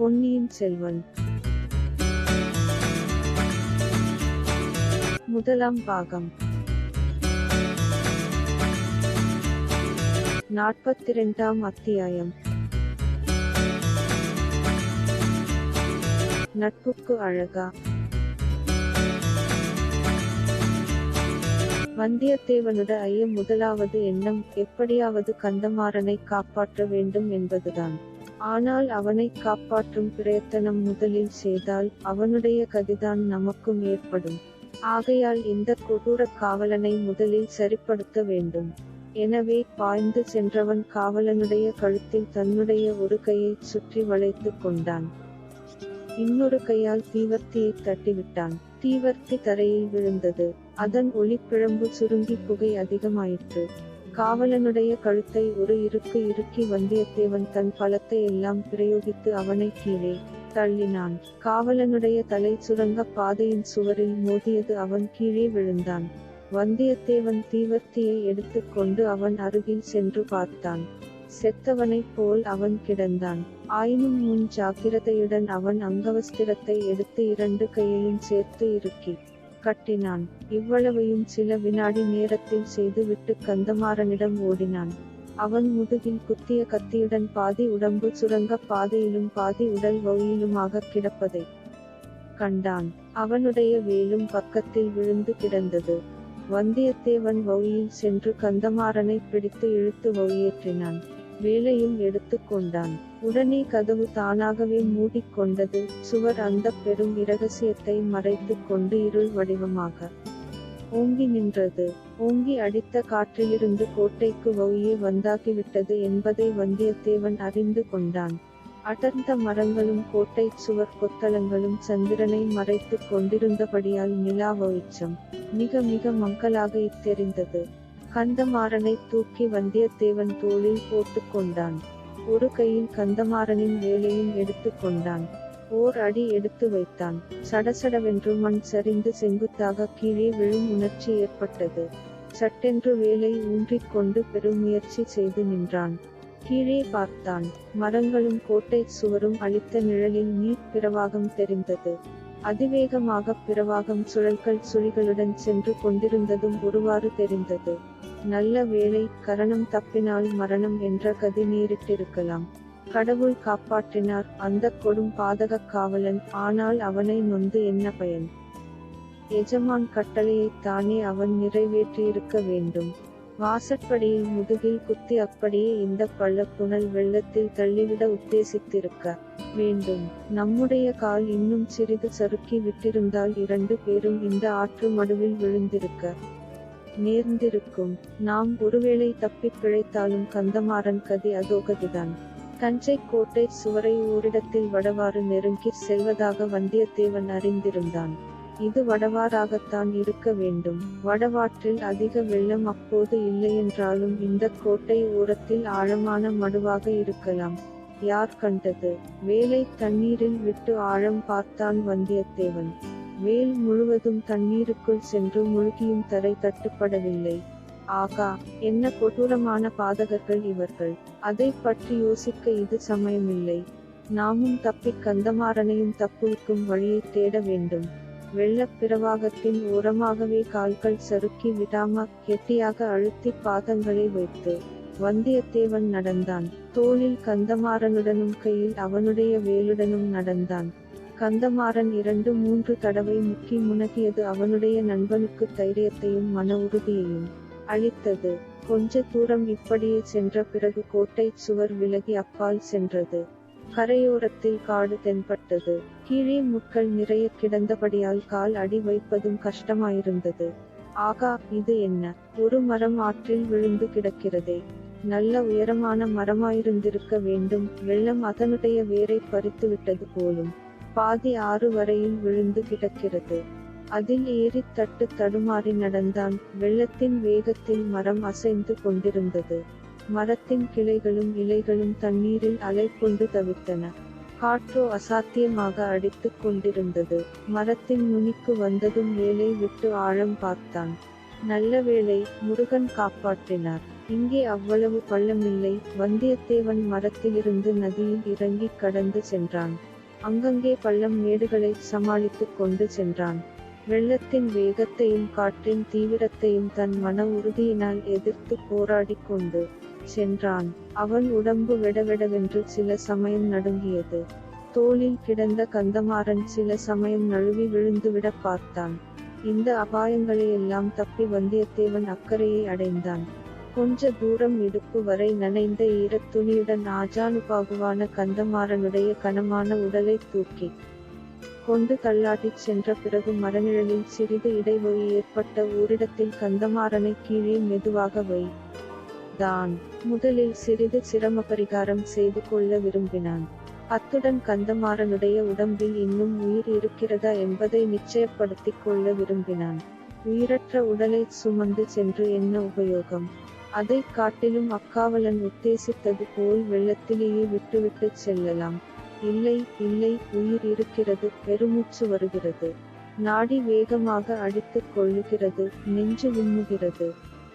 பொன்னியின் செல்வன். முதலாம் பாகம். நாற்பத்திரெண்டாம் அத்தியாயம். நட்புக்கு அழகா. வந்தியத்தேவனுட ஐயம் முதலாவது எண்ணம் எப்படியாவது கந்தமாறனை காப்பாற்ற வேண்டும் என்பதுதான். ஆனால் அவனைக் காப்பாற்றும் பிரயத்தனம் முதலில் செய்தால் அவனுடைய கதிதான் நமக்கும் ஏற்படும். ஆகையால் இந்த கொடூர காவலனை முதலில் சரிப்படுத்த வேண்டும். எனவே பாய்ந்து சென்றவன் காவலனுடைய கழுத்தில் தன்னுடைய ஒரு கையை சுற்றி வளைத்துக் கொண்டான். இன்னொரு கையால் தீவர்த்தியை தட்டிவிட்டான். தீவர்த்தி தரையில் விழுந்தது. அதன் ஒளிப்பிழம்பு சுருங்கி புகை அதிகமாயிற்று. காவலனுடைய கழுத்தை ஒரு இருக்கு இறுக்கி வந்தியத்தேவன் தன் பலத்தை எல்லாம் பிரயோகித்து அவனை கீழே தள்ளினான். காவலனுடைய தலை சுரங்க பாதையின் சுவரில் மோதியது அவன் கீழே விழுந்தான். வந்தியத்தேவன் தீவர்த்தியை எடுத்துக்கொண்டு அவன் அருகில் சென்று பார்த்தான். செத்தவனைப் போல் அவன் கிடந்தான். ஆயினும் முன் ஜாக்கிரதையுடன் அவன் அங்கவஸ்திரத்தை எடுத்து இரண்டு கையையும் சேர்த்து இருக்கி கட்டினான். இவ்வளவையும் சில வினாடி நேரத்தில் செய்துவிட்டு கந்தமாறனிடம் ஓடினான். அவன் முதுகில் குத்திய கத்தியுடன் பாதி உடம்பு சுரங்க பாதையிலும் பாதி உடல் வழியிலுமாக கிடப்பதை கண்டான். அவனுடைய வேலும் பக்கத்தில் விழுந்து கிடந்தது. வந்தியத்தேவன் வழியில் சென்று கந்தமாறனை பிடித்து இழுத்து வழியேற்றினான். வேலையும் எடுத்துக்கொண்டான் உடனே கதவு தானாகவே மூடிக்கொண்டது சுவர் அந்த பெரும் இரகசியத்தை மறைத்துக் கொண்டு இருள் வடிவமாக ஓங்கி நின்றது. ஓங்கி அடித்த காற்றிலிருந்து கோட்டைக்கு வழியே வந்தாகிவிட்டது என்பதை வந்தியத்தேவன் அறிந்து கொண்டான். அடர்ந்த மரங்களும் கோட்டை சுவர் கொத்தளங்களும் சந்திரனை மறைத்துக் கொண்டிருந்தபடியால் நிலா வெளிச்சம் மிக மிக மங்கலாக இத்தெரிந்தது. கந்தமாறனை தூக்கி வந்தியத்தேவன் தோளில் போட்டுக் கொண்டான். ஒரு கையில் கந்தமாறனின் வேலையும் எடுத்து கொண்டான். ஓர் அடி எடுத்து வைத்தான். சடசடவென்று மண் சரிந்து செங்குத்தாக கீழே விழும் உணர்ச்சி ஏற்பட்டது. சட்டென்று வேலை ஊன்றிக் கொண்டு பெருமுயற்சி செய்து நின்றான். கீழே பார்த்தான். மரங்களும் கோட்டை சுவரும் அளித்த நிழலில் நீர் பிரவாகம் தெரிந்தது. அதிவேகமாக பிரவாகம் சுழல்கள் சுழிகளுடன் சென்று கொண்டிருந்ததும் ஒருவாறு தெரிந்தது. நல்ல வேளை கரணம் தப்பினால் மரணம் என்ற கதி நேரிட்டிருக்கலாம். கடவுள் காப்பாற்றினார் அந்த கொடும் பாதகக் காவலன் ஆனால் அவனை நொந்து என்ன பயன்? எஜமான் கட்டளையைத் தானே அவன் நிறைவேற்றியிருக்க வேண்டும். வாசற்படியில் முதுகில் குத்தி அப்படியே இந்த பள்ளப்புணல் வெள்ளத்தில் தள்ளிவிட உத்தேசித்திருக்க வேண்டும். நம்முடைய கால் இன்னும் சிறிது சறுக்கி விட்டிருந்தால் இரண்டு பேரும் இந்த ஆற்று மடுவில் விழுந்திருக்க நேர்ந்திருக்கும். நாம் ஒருவேளை தப்பிப் பிழைத்தாலும் கந்தமாறன் கதி அதோகதிதான். தஞ்சை கோட்டை சுவரை ஓரிடத்தில் வடவாறு நெருங்கி செல்வதாக வந்தியத்தேவன் அறிந்திருந்தான். இது வடவாறாகத்தான் இருக்க வேண்டும். வடவாற்றில் அதிக வெள்ளம் அப்போது இல்லையென்றாலும் இந்த கோட்டை ஓரத்தில் ஆழமான மடுவாக இருக்கலாம். யார் கண்டது? வேலை தண்ணீரில் விட்டு ஆழம் பார்த்தான் வந்தியத்தேவன். வேல் முழுவதும் தண்ணீருக்குள் சென்று முழுகியும் தரை தட்டுப்படவில்லை. ஆகா என்ன கொடூரமான பாதகர்கள் இவர்கள். அதை பற்றி யோசிக்க இது சமயமில்லை. நாமும் தப்பிக் கந்தமாறனையும் தப்புவிக்கும் வழியைத் தேட வேண்டும். வெள்ளப் பிரவாகத்தின் ஓரமாகவே கால்கள் சறுக்கி விடாம கெட்டியாக அழுத்தி பாதங்களை வைத்து வந்தியத்தேவன் நடந்தான். தோளில் கந்தமாறனுடனும் கையில் அவனுடைய வேலுடனும் நடந்தான். கந்தமாறன் இரண்டு மூன்று தடவை முக்கி முனகியது அவனுடைய நண்பனுக்கு தைரியத்தையும் மன உறுதியையும் அளித்தது. கொஞ்ச தூரம் இப்படியே சென்ற பிறகு கோட்டை சுவர் விலகி அப்பால் சென்றது. கரையோரத்தில் காடு தென்பட்டது. கீழே முட்கள் நிறைய கிடந்தபடியால் கால் அடி வைப்பதும் கஷ்டமாயிருந்தது. ஆகா இது என்ன? ஒரு மரம் ஆற்றில் விழுந்து கிடக்கிறதே. நல்ல உயரமான மரமாயிருந்திருக்க வேண்டும். வெள்ளம் அதனுடைய வேரை பறித்துவிட்டது போலும். பாதி ஆறு வரையில் விழுந்து கிடக்கிறது. அதில் ஏறி தட்டு தடுமாறி நடந்தான். வெள்ளத்தின் வேகத்தில் மரம் அசைந்து கொண்டிருந்தது. மரத்தின் கிளைகளும் இலைகளும் தண்ணீரில் அலை கொண்டு தவித்தன. காற்றோ அசாத்தியமாக அடித்துக் கொண்டிருந்தது. மரத்தின் நுனிக்கு வந்ததும் வேலை விட்டு ஆழம் பார்த்தான். நல்ல வேளை முருகன் காப்பாற்றினார். இங்கே அவ்வளவு பள்ளமில்லை. வந்தியத்தேவன் மரத்திலிருந்து நதியில் இறங்கி கடந்து சென்றான். அங்கங்கே பள்ளம் மேடுகளை சமாளித்துக் கொண்டு சென்றான். வெள்ளத்தின் வேகத்தையும் காற்றின் தீவிரத்தையும் தன் மன உறுதியினால் எதிர்த்து போராடிக் கொண்டு சென்றான். அவன் உடம்பு வெடவெடவென்று சில சமயம் நடுங்கியது. தோளில் கிடந்த கந்தமாறன் சில சமயம் நழுவி விழுந்துவிட பார்த்தான். இந்த அபாயங்களையெல்லாம் தப்பி வந்தியத்தேவன் அக்கறையை அடைந்தான். கொஞ்ச தூரம் இடுப்பு வரை நனைந்த ஈரத் துணியுடன் ஆஜானுபாகுவான கந்தமாறனுடைய கனமான உடலை தூக்கி கொண்டு தள்ளாட்டிச் சென்ற பிறகு மரநிழலில் சிறிது இடைவெளி ஏற்பட்ட ஓரிடத்தில் கந்தமாறனை கீழே மெதுவாக வை. தான். முதலில் சிறிது சிரம பரிகாரம் செய்து கொள்ள விரும்பினான். அத்துடன் கந்தமாறனுடைய உடம்பில் இன்னும் உயிர் இருக்கிறதா என்பதை நிச்சயப்படுத்திக் கொள்ள விரும்பினான். உயிரற்ற உடலை சுமந்து சென்று என்ன உபயோகம்? அதைக் காட்டிலும் அக்காவலன் உத்தேசித்தது போல் வெள்ளத்திலேயே விட்டுவிட்டு செல்லலாம். இல்லை இல்லை உயிர் இருக்கிறது பெருமூச்சு வருகிறது. நாடி வேகமாக அடித்துக் கொள்ளுகிறது நெஞ்சு விம்முகிறது.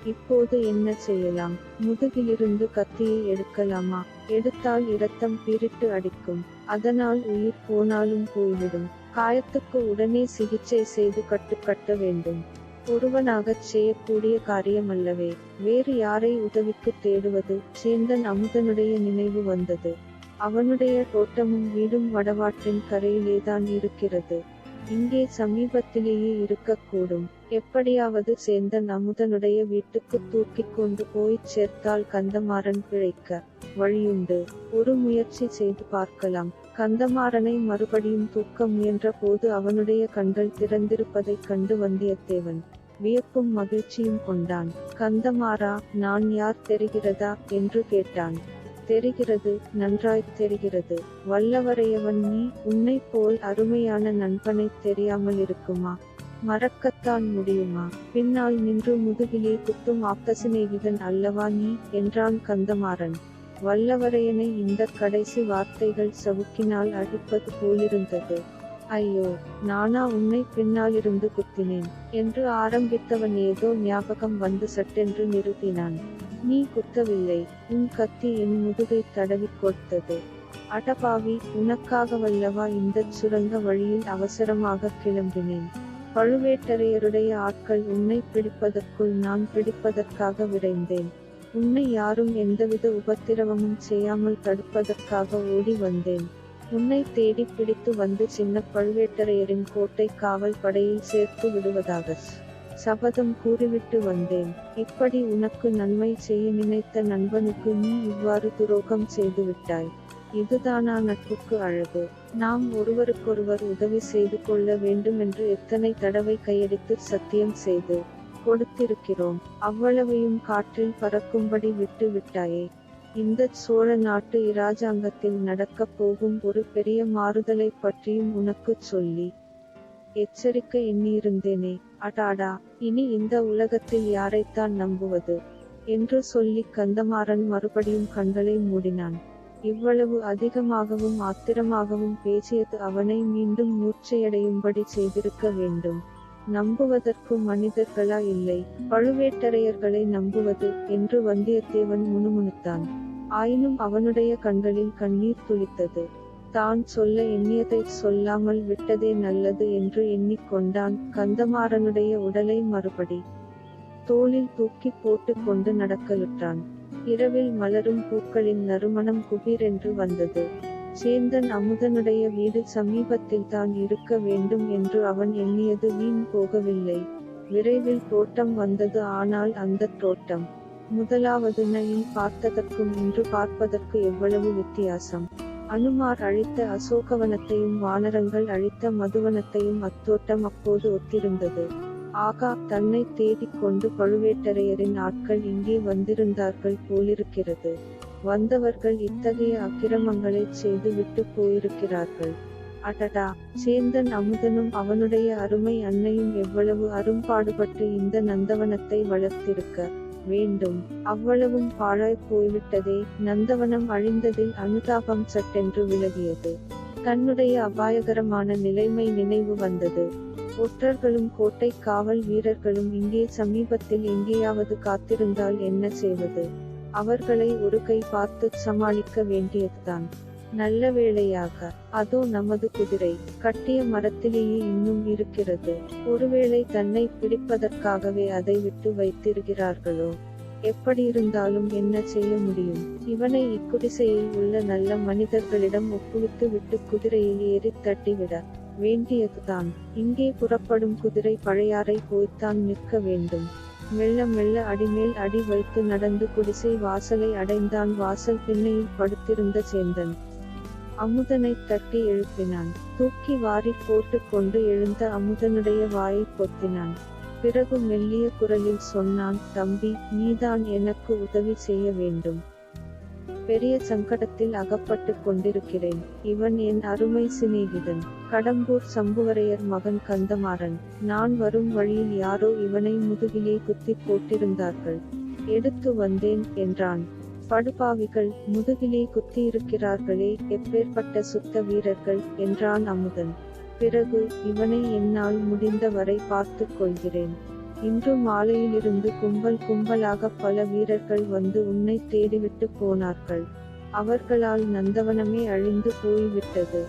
இப்போது என்ன செய்யலாம்? முதுகிலிருந்து கத்தியை எடுக்கலாமா? எடுத்தால் இரத்தம் பீரிட்டு அடிக்கும். அதனால் உயிர் போனாலும் போய்விடும். காயத்துக்கு உடனே சிகிச்சை செய்து கட்டுக்கட்ட வேண்டும். ஒருவனாகச் செய்யக்கூடிய காரியமல்லவே. வேறு யாரை உதவிக்குத் தேடுவது? சேந்தன் அமுதனுடைய நினைவு வந்தது. அவனுடைய தோட்டமும் வீடும் வடவாற்றின் கரையிலேதான் இருக்கிறது. இங்கே சமீபத்திலேயே இருக்கக்கூடும். எப்படியாவது சேந்தன் அமுதனுடைய வீட்டுக்கு தூக்கிக் கொண்டு போய்ச் சேர்த்தால் கந்தமாறன் பிழைக்க வழியுண்டு. ஒரு முயற்சி செய்து பார்க்கலாம். கந்தமாறனை மறுபடியும் தூக்க முயன்ற போது அவனுடைய கண்கள் திறந்திருப்பதைக் கண்டு வந்தியத்தேவன் வியப்பும் மகிழ்ச்சியும் கொண்டான். கந்தமாறா நான் யார் தெரிகிறதா? என்று கேட்டான். தெரிகிறது நன்றாய்த் தெரிகிறது. வல்லவரையவன் நீ உன்னைப் போல் அருமையான நண்பனைத் தெரியாமல் இருக்குமா? மறக்கத்தான் முடியுமா? பின்னால் நின்று முதுகிலே குத்தும் ஆப்தசிநேகிதன் அல்லவா நீ? என்றான் கந்தமாறன். வல்லவரையனை இந்த கடைசி வார்த்தைகள் சவுக்கினால் அடிப்பது போலிருந்தது. ஐயோ நானா உன்னை பின்னாலிருந்து குத்தினேன்? என்று ஆரம்பித்தவன் ஏதோ ஞாபகம் வந்து சட்டென்று நிறுத்தினான். நீ குத்தவில்லை உன் கத்தி என் முதுகை தடவிக் கொடுத்தது அடபாவி உனக்காகவல்லவா இந்தச் சுரங்க வழியில் அவசரமாக கிளம்பினேன். பழுவேட்டரையருடைய ஆட்கள் உன்னை பிடிப்பதற்குள் நான் பிடிப்பதற்காக விரைந்தேன். உன்னை யாரும் எந்தவித உபத்திரவமும் செய்யாமல் தடுப்பதற்காக ஓடி வந்தேன். உன்னை தேடி பிடித்து வந்து சின்ன பழுவேட்டரையரின் கோட்டை காவல் படையில் சேர்த்து விடுவதாக சபதம் கூறிவிட்டு வந்தேன். இப்படி உனக்கு நன்மை செய்ய நினைத்த நண்பனுக்கு நீ இவ்வாறு துரோகம் செய்துவிட்டாய். இதுதானா நட்புக்கு அழகு. நாம் ஒருவருக்கொருவர் உதவி செய்து கொள்ள வேண்டுமென்று எத்தனை தடவை கையடித்து சத்தியம் செய்து கொடுத்திருக்கிறோம். அவ்வளவையும் காற்றில் பறக்கும்படி விட்டு விட்டாயே. இந்த சோழ நாட்டு இராஜாங்கத்தில் நடக்கப் போகும் ஒரு பெரிய மாறுதலை பற்றியும் உனக்குச் சொல்லி எச்சரிக்க எண்ணியிருந்தேனே. அடாடா இனி இந்த உலகத்தில் யாரைத்தான் நம்புவது? என்று சொல்லி கந்தமாறன் மறுபடியும் கண்களை மூடினான். இவ்வளவு அதிகமாகவும் ஆத்திரமாகவும் பேசியது அவனை மீண்டும் மூர்ச்சையடையும்படி செய்திருக்க வேண்டும். நம்புவதற்கு மனிதர்களா இல்லை பழுவேட்டரையர்களை நம்புவது என்று வந்தியத்தேவன் முணுமுணுத்தான். ஆயினும் அவனுடைய கண்களில் கண்ணீர் துளித்தது. தான் சொல்ல எண்ணியதை சொல்லாமல் விட்டதே நல்லது என்று எண்ணிக்கொண்டான் கந்தமாறனுடைய உடலை மறுபடி. தோளில் தூக்கி போட்டு கொண்டு நடக்கலுற்றான். இரவில் மலரும் பூக்களின் நறுமணம் குபீரென்று வந்தது. சேந்தன் அமுதனுடைய வீடு சமீபத்தில் தான் இருக்க வேண்டும் என்று அவன் எண்ணியது வீண் போகவில்லை. விரைவில் தோட்டம் வந்தது ஆனால் அந்த தோட்டம். முதலாவது நயில் பார்த்ததற்கும் இன்று பார்ப்பதற்கு எவ்வளவு வித்தியாசம். அனுமார் அழித்த அசோகவனத்தையும் வானரங்கள் அழித்த மதுவனத்தையும் அத்தோட்டம் அப்போது ஒத்திருந்தது. ஆகா தன்னை தேடிக் கொண்டு பழுவேட்டரையரின் ஆட்கள் இங்கே வந்திருந்தார்கள் போலிருக்கிறது. வந்தவர்கள் இத்தகைய அக்கிரமங்களைச் செய்து விட்டு போயிருக்கிறார்கள். அடடா சேந்தன் அமுதனும் அவனுடைய அருமை அன்னையும் எவ்வளவு அரும்பாடுபட்டு இந்த நந்தவனத்தை வளர்த்திருக்க வேண்டும். அவ்வளவும் பாழாய் போய்விட்டதே. நந்தவனம் அழிந்ததில் அனுதாபம் சட்டென்று விலகியது. தன்னுடைய அபாயகரமான நிலைமை நினைவு வந்தது. ஒற்றர்களும் கோட்டை காவல் வீரர்களும் இங்கே சமீபத்தில் எங்கேயாவது காத்திருந்தால் என்ன செய்வது? அவர்களை ஒரு கை பார்த்து சமாளிக்க வேண்டியதுதான். நல்ல வேளையாக அதோ நமது குதிரை கட்டிய மரத்திலேயே இன்னும் இருக்கிறது. ஒருவேளை தன்னை பிடிப்பதற்காகவே அதை விட்டு வைத்திருக்கிறார்களோ? எப்படியிருந்தாலும் என்ன செய்ய முடியும்? இவனை இக்குடிசையில் உள்ள நல்ல மனிதர்களிடம் ஒப்புவித்து விட்டு குதிரையில் ஏறி தட்டிவிட வேண்டியதுதான். இங்கே புறப்படும் குதிரை பழையாறை போய்த்தான் நிற்க வேண்டும். மெல்ல மெல்ல அடிமேல் அடி வைத்து நடந்து குடிசை வாசலை அடைந்தான் வாசல் திண்ணையில் படுத்திருந்த சேந்தன். அமுதனைத் தட்டி எழுப்பினான். தூக்கி வாரிப் போட்டு கொண்டு எழுந்த அமுதனுடைய வாயைப் பொத்தினான். பிறகு மெல்லிய குரலில் சொன்னான் தம்பி நீதான் எனக்கு உதவி செய்ய வேண்டும். பெரிய சங்கடத்தில் அகப்பட்டு கொண்டிருக்கிறேன். இவன் என் அருமை சிநேகிதன். கடம்பூர் சம்புவரையர் மகன் கந்தமாறன். நான் வரும் வழியில் யாரோ இவனை முதுகிலே குத்தி போட்டிருந்தார்கள். எடுத்து வந்தேன் என்றான். படுபாவிகள் முதுகிலே குத்தியிருக்கிறார்களே எப்பேற்பட்ட சுத்த வீரர்கள் என்றான் அமுதன். பிறகு இவனை என்னால் முடிந்த வரை பார்த்துக் கொள்கிறேன். இன்று மாலையிலிருந்து கும்பல் கும்பலாக பல வீரர்கள் வந்து உன்னை தேடிவிட்டு போனார்கள். அவர்களால் நந்தவனமே அழிந்து போய்விட்டது.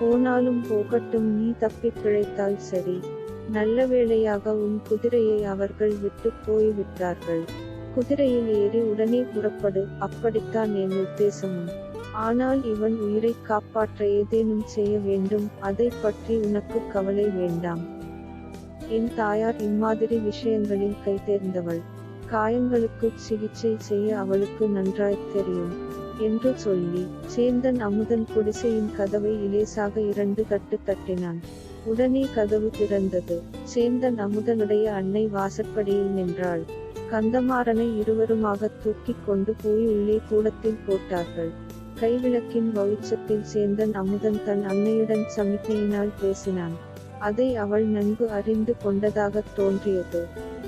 போனாலும் போகட்டும் நீ தப்பிப் பிழைத்தால் சரி. நல்ல வேளையாக உன் குதிரையை அவர்கள் விட்டு போய்விட்டார்கள். குதிரையில் ஏறி உடனே புறப்படு அப்படித்தான் என் உத்தேசமும். ஆனால் இவன் உயிரை காப்பாற்ற ஏதேனும் செய்ய வேண்டும் அதை பற்றி உனக்கு கவலை வேண்டாம். என் தாயார் இம்மாதிரி விஷயங்களில் கை தேர்ந்தவள். காயங்களுக்கு சிகிச்சை செய்ய அவளுக்கு நன்றாய் தெரியும் என்று சொல்லி சேந்தன் அமுதன் குடிசையின் கதவை இலேசாக இரண்டு தட்டு தட்டினான். உடனே கதவு திறந்தது. சேந்தன் அமுதனுடைய அன்னை வாசற்படியில் நின்றாள். கந்தமாறனை இருவருமாக தூக்கிக் கொண்டு போய் உள்ளே கூடத்தில் போட்டார்கள். கைவிளக்கின் வௌச்சத்தில் சேந்தன் அமுதன் தன் அன்னையுடன் சமிக்கையினால் பேசினான். அதை அவள் நன்கு அறிந்து கொண்டதாகத் தோன்றியது.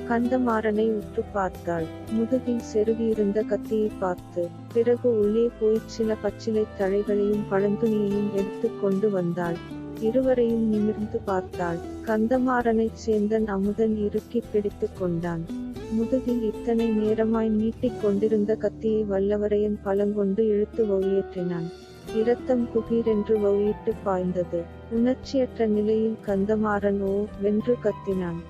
கந்தமாறனை உற்று பார்த்தாள். முதுகில் செருகியிருந்த கத்தியை பார்த்து பிறகு உள்ளே போய்ச் சில பச்சிலை தழைகளையும் பழந்துணியையும் எடுத்து கொண்டு வந்தாள். இருவரையும் நிமிர்ந்து பார்த்தாள். கந்தமாறனைச் சேந்தன் அமுதன் இறுக்கி பிடித்து கொண்டான். முதுகில் இத்தனை நேரமாய் நீட்டிக் கொண்டிருந்த கத்தியை வல்லவரையன் பலங்கொண்டு இழுத்து வௌயேற்றினான். இரத்தம் குபீரென்று வௌயிட்டு பாய்ந்தது. உணர்ச்சியற்ற நிலையில் கந்தமாறன் ஓ வென்று கத்தினான்.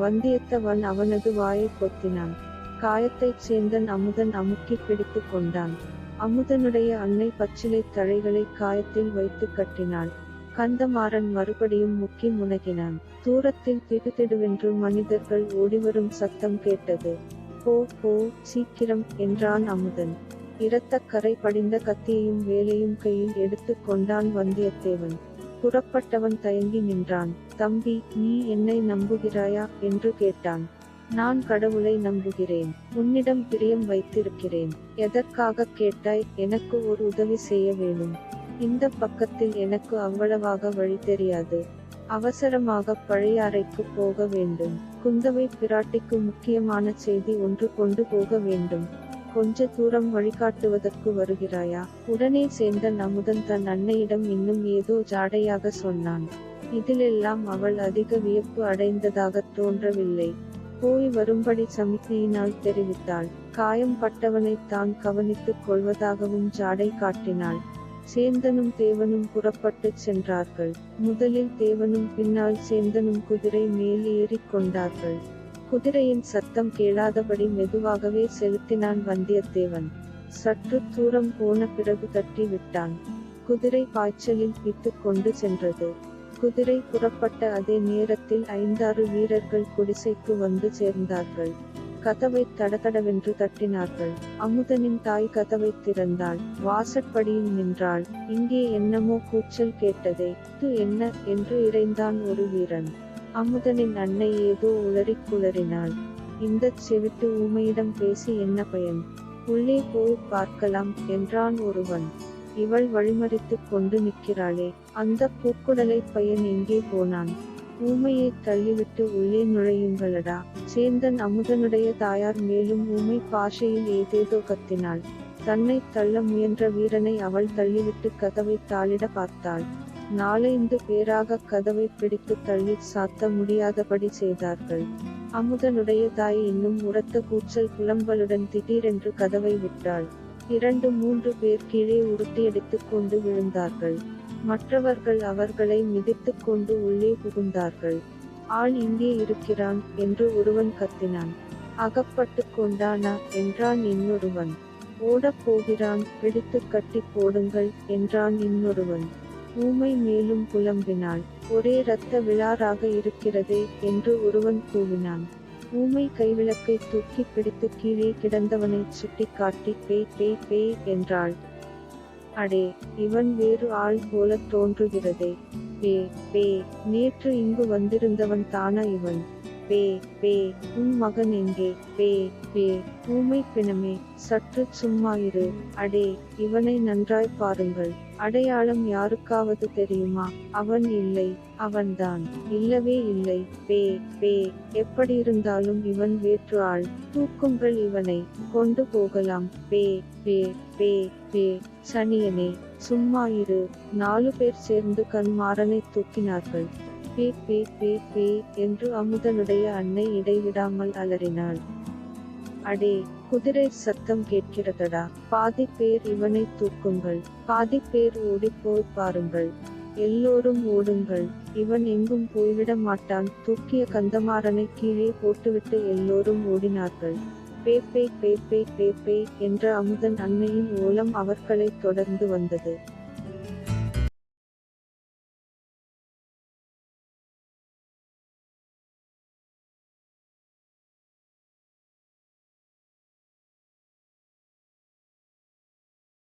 வந்தியத்தவன் அவனது வாயை பொத்தினான். காயத்தைச் சேர்ந்தன் அமுதன் அமுக்கி பிடித்து கொண்டான். அமுதனுடைய அன்னை பச்சிலை தழைகளை காயத்தில் வைத்து கட்டினாள். கந்தமாறன் மறுபடியும் முக்கி முனகினான். தூரத்தில் திடுதிடுவென்று மனிதர்கள் ஓடிவரும் சத்தம் கேட்டது. போ போ சீக்கிரம் என்றான் அமுதன். இரத்தக்கரை படிந்த கத்தியையும் வேலையும் கையில் எடுத்து கொண்டான் வந்தியத்தேவன். புறப்பட்டவன் தயங்கி நின்றான். தம்பி நீ என்னை நம்புகிறாயா? என்று கேட்டான். நான் கடவுளை நம்புகிறேன். உன்னிடம் பிரியம் வைத்திருக்கிறேன். எதற்காக கேட்டாய்? எனக்கு ஒரு உதவி செய்ய வேணும் இந்த பக்கத்தில் எனக்கு அவ்வளவாக வழி தெரியாது. அவசரமாக பழையாறைக்கு போக வேண்டும். குந்தவை பிராட்டிக்கு முக்கியமான செய்தி ஒன்று கொண்டு போக வேண்டும். கொஞ்ச தூரம் வழிகாட்டுவதற்கு வருகிறாயா? உடனே சேர்ந்த நமுதன் தன் அன்னையிடம் இன்னும் ஏதோ ஜாடையாக சொன்னான். இதிலெல்லாம் அவள் அதிக வியப்பு அடைந்ததாகத் தோன்றவில்லை. போய் வரும்படி சமிக்ஞையினால் தெரிவித்தாள். காயம் பட்டவனை தான் கவனித்துக் கொள்வதாகவும் ஜாடை காட்டினாள். சேந்தனும் தேவனும் புறப்பட்டுச் சென்றார்கள். முதலில் தேவனும் பின்னால் சேந்தனும் குதிரை மேல் ஏறிக் கொண்டார்கள். குதிரையின் சத்தம் கேளாதபடி மெதுவாகவே செலுத்தினான் வந்தியத்தேவன். சற்று தூரம் போன பிறகு தட்டி விட்டான். குதிரை பாய்ச்சலில் பித்துக் கொண்டு சென்றது. குதிரை புறப்பட்ட அதே நேரத்தில் ஐந்தாறு வீரர்கள் குடிசைக்கு வந்து சேர்ந்தார்கள். கதவை தடதடவென்று தட்டினார்கள். அமுதனின் தாய் கதவை திறந்தாள். வாசற்படியில் நின்றாள். இங்கே என்னமோ கூச்சல் கேட்டதே. இது என்ன? என்று இறைந்தான் ஒரு வீரன். அமுதனின் அன்னை ஏதோ உளறிக் குளறினாள். இந்தச் செவிட்டு ஊமையிடம் பேசி என்ன பயன்? உள்ளே போய் பார்க்கலாம் என்றான் ஒருவன். இவள் வழிமறித்துக் கொண்டு நிற்கிறாளே. அந்த பூக்குடலை பையன் எங்கே போனான்? ஊமையைத் தள்ளிவிட்டு உள்ளே நுழையுங்களடா. சேந்தன் அமுதனுடைய தாயார் மேலும் ஊமை பாஷையில் ஏதேதோ கத்தினாள். தன்னைத் தள்ள முயன்ற வீரனை அவள் தள்ளிவிட்டு கதவை தாளிட பார்த்தாள். நாலைந்து பேராக கதவை பிடித்து தள்ளி சாத்த முடியாதபடி செய்தார்கள். அமுதனுடைய தாய் இன்னும் உரத்த கூச்சல் புலம்பலுடன் திடீரென்று கதவை விட்டாள். இரண்டு மூன்று பேர் கீழே உருட்டியடித்துக் கொண்டு விழுந்தார்கள். மற்றவர்கள் அவர்களை மிதித்துக் கொண்டு உள்ளே புகுந்தார்கள். ஆள் இங்கே இருக்கிறான் என்று ஒருவன் கத்தினான். அகப்பட்டு கொண்டானா? என்றான் இன்னொருவன். ஓடப் போகிறான் பிடித்து கட்டி போடுங்கள் என்றான் இன்னொருவன். ஊமை மேலும் புலம்பினாள் ஒரே இரத்த விழாராக இருக்கிறதே என்று ஒருவன் கூவினான். ஊமை கைவிளக்கை தூக்கி பிடித்து கீழே கிடந்தவனை சுட்டி காட்டி பேய் பேய் பேய் என்றாள். அடே இவன் வேறு ஆள் போல தோன்றுகிறதே. பே பே நேற்று இங்கு வந்திருந்தவன் தானா இவன். பே பே உன் மகன் எங்கே? பே பே ஊமை பிணமே சற்று சும்மா இரு. அடே இவனை நன்றாய் பாருங்கள். அடையாளம் யாருக்காவது தெரியுமா? அவன் இல்லை அவன்தான். இல்லவே இல்லை. பே பே எப்படியிருந்தாலும் இவன் வேற்று ஆள். தூக்குங்கள் இவனை. கொண்டு போகலாம். பே பே பே பே. சனியனே சும்மா இரு. நாலு பேர் சேர்ந்து கண்மாறனை தூக்கினார்கள். பே பே பே பே என்று அமுதனுடைய அன்னை இடைவிடாமல் அலறினாள். அடே குதிரை சத்தம் கேட்கிறதடா? பாதி பேர் இவனை தூக்குங்கள். பாதி பேர் ஓடிப்போய் பாருங்கள். எல்லோரும் ஓடுங்கள். இவன் எங்கும் போய்விட மாட்டான். தூக்கிய கந்தமாறனை கீழே போட்டுவிட்டு எல்லோரும் ஓடினார்கள். பேப்பே பேப்பே பேப்பே என்ற அமுதன் அன்னையின் ஓலம் அவர்களை தொடர்ந்து வந்தது.